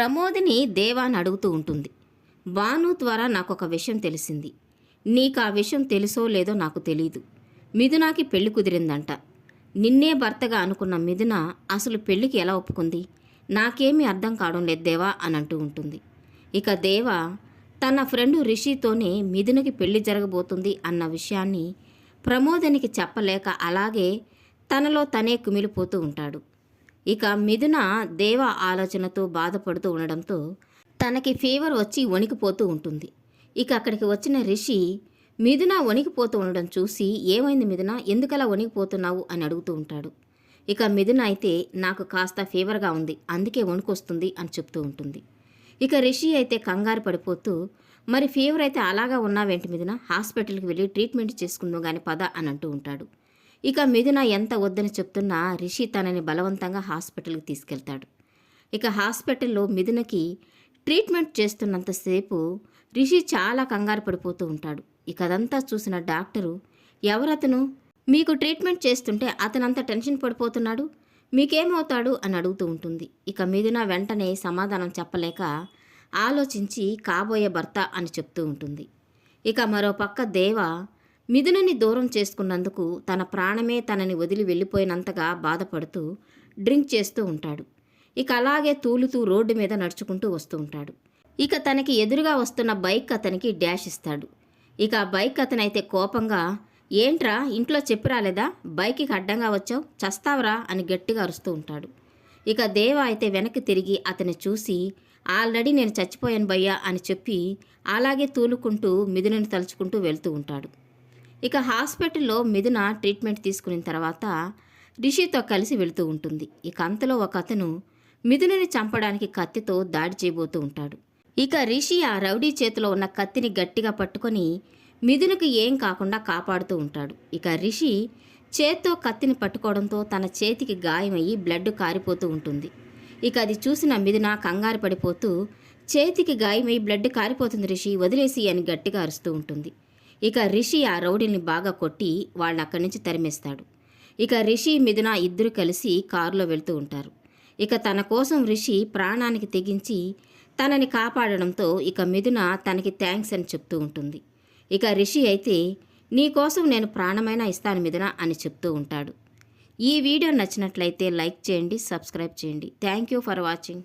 ప్రమోదిని దేవాని అడుగుతూ ఉంటుంది. భాను ద్వారా నాకు ఒక విషయం తెలిసింది. నీకు ఆ విషయం తెలుసో లేదో నాకు తెలీదు. మిథునాకి పెళ్ళి కుదిరిందంట. నిన్నే భర్తగా అనుకున్న మిథున అసలు పెళ్ళికి ఎలా ఒప్పుకుంది? నాకేమీ అర్థం కావడం లేదు దేవా అని అంటూ ఉంటుంది. ఇక దేవ తన ఫ్రెండ్ రిషితోనే మిథునకి పెళ్ళి జరగబోతుంది అన్న విషయాన్ని ప్రమోదనికి చెప్పలేక అలాగే తనలో తనే కుమిలిపోతూ ఉంటాడు. ఇక మిథున దేవ ఆలోచనతో బాధపడుతూ ఉండడంతో తనకి ఫీవర్ వచ్చి వణికిపోతూ ఉంటుంది. ఇక అక్కడికి వచ్చిన రిషి మిథున వణికిపోతూ ఉండడం చూసి ఏమైంది మిథున? ఎందుకలా వణికిపోతున్నావు? అని అడుగుతూ ఉంటాడు. ఇక మిథున అయితే నాకు కాస్త ఫీవర్గా ఉంది అందుకే వణుకొస్తుంది అని చెప్తూ ఉంటుంది. ఇక రిషి అయితే కంగారు పడిపోతూ మరి ఫీవర్ అయితే అలాగా ఉన్నావేంటి మిథున? హాస్పిటల్కి వెళ్ళి ట్రీట్మెంట్ చేసుకుందాం కానీ పద అని అంటూ ఉంటాడు. ఇక మిథున ఎంత వద్దని చెప్తున్నా రిషి తనని బలవంతంగా హాస్పిటల్కి తీసుకెళ్తాడు. ఇక హాస్పిటల్లో మిథునకి ట్రీట్మెంట్ చేస్తున్నంతసేపు రిషి చాలా కంగారు పడిపోతూ ఉంటాడు. ఇక అదంతా చూసిన డాక్టరు ఎవరతను? మీకు ట్రీట్మెంట్ చేస్తుంటే అతనంత టెన్షన్ పడిపోతున్నాడు? మీకేమవుతాడు? అని అడుగుతూ ఉంటుంది. ఇక మిథున వెంటనే సమాధానం చెప్పలేక ఆలోచించి కాబోయే భర్త అని చెప్తూ ఉంటుంది. ఇక మరో పక్క దేవ మిథునని దూరం చేసుకున్నందుకు తన ప్రాణమే తనని వదిలి వెళ్ళిపోయినంతగా బాధపడుతూ డ్రింక్ చేస్తూ ఉంటాడు. ఇక అలాగే తూలుతూ రోడ్డు మీద నడుచుకుంటూ వస్తూ ఉంటాడు. ఇక తనకి ఎదురుగా వస్తున్న బైక్ అతనికి డాష్ ఇస్తాడు. ఇక ఆ బైక్ అతనైతే కోపంగా ఏంట్రా ఇంట్లో చెప్పి రాలేదా? బైక్కి అడ్డంగా వచ్చావు? చస్తావరా? అని గట్టిగా అరుస్తూ ఉంటాడు. ఇక దేవ అయితే వెనక్కి తిరిగి అతన్ని చూసి ఆల్రెడీ నేను చచ్చిపోయాను భయ్యా అని చెప్పి అలాగే తూలుకుంటూ మిథునని తలుచుకుంటూ వెళ్తూ ఉంటాడు. ఇక హాస్పిటల్లో మిథున ట్రీట్మెంట్ తీసుకున్న తర్వాత రిషితో కలిసి వెళుతూ ఉంటుంది. ఇక అంతలో ఒక అతను మిథునని చంపడానికి కత్తితో దాడి చేయబోతూ ఉంటాడు. ఇక రిషి ఆ రౌడీ చేతిలో ఉన్న కత్తిని గట్టిగా పట్టుకొని మిథునకు ఏం కాకుండా కాపాడుతూ ఉంటాడు. ఇక రిషి చేత్తో కత్తిని పట్టుకోవడంతో తన చేతికి గాయమయ్యి బ్లడ్ కారిపోతూ ఉంటుంది. ఇక అది చూసిన మిథున కంగారు పడిపోతూ చేతికి గాయమై బ్లడ్ కారిపోతుంది రిషి వదిలేసి అని గట్టిగా అరుస్తూ ఉంటుంది. ఇక రిషి ఆ రౌడీని బాగా కొట్టి వాళ్ళని అక్కడి నుంచి తరిమేస్తాడు. ఇక రిషి మిథున ఇద్దరు కలిసి కారులో వెళ్తూ ఉంటారు. ఇక తన కోసం రిషి ప్రాణానికి తెగించి తనని కాపాడడంతో ఇక మిథున తనకి థ్యాంక్స్ అని చెప్తూ ఉంటుంది. ఇక రిషి అయితే నీ కోసం నేను ప్రాణమైనా ఇస్తాను మిథున అని చెప్తూ ఉంటాడు. ఈ వీడియో నచ్చినట్లయితే లైక్ చేయండి సబ్స్క్రైబ్ చేయండి. Thank you for watching.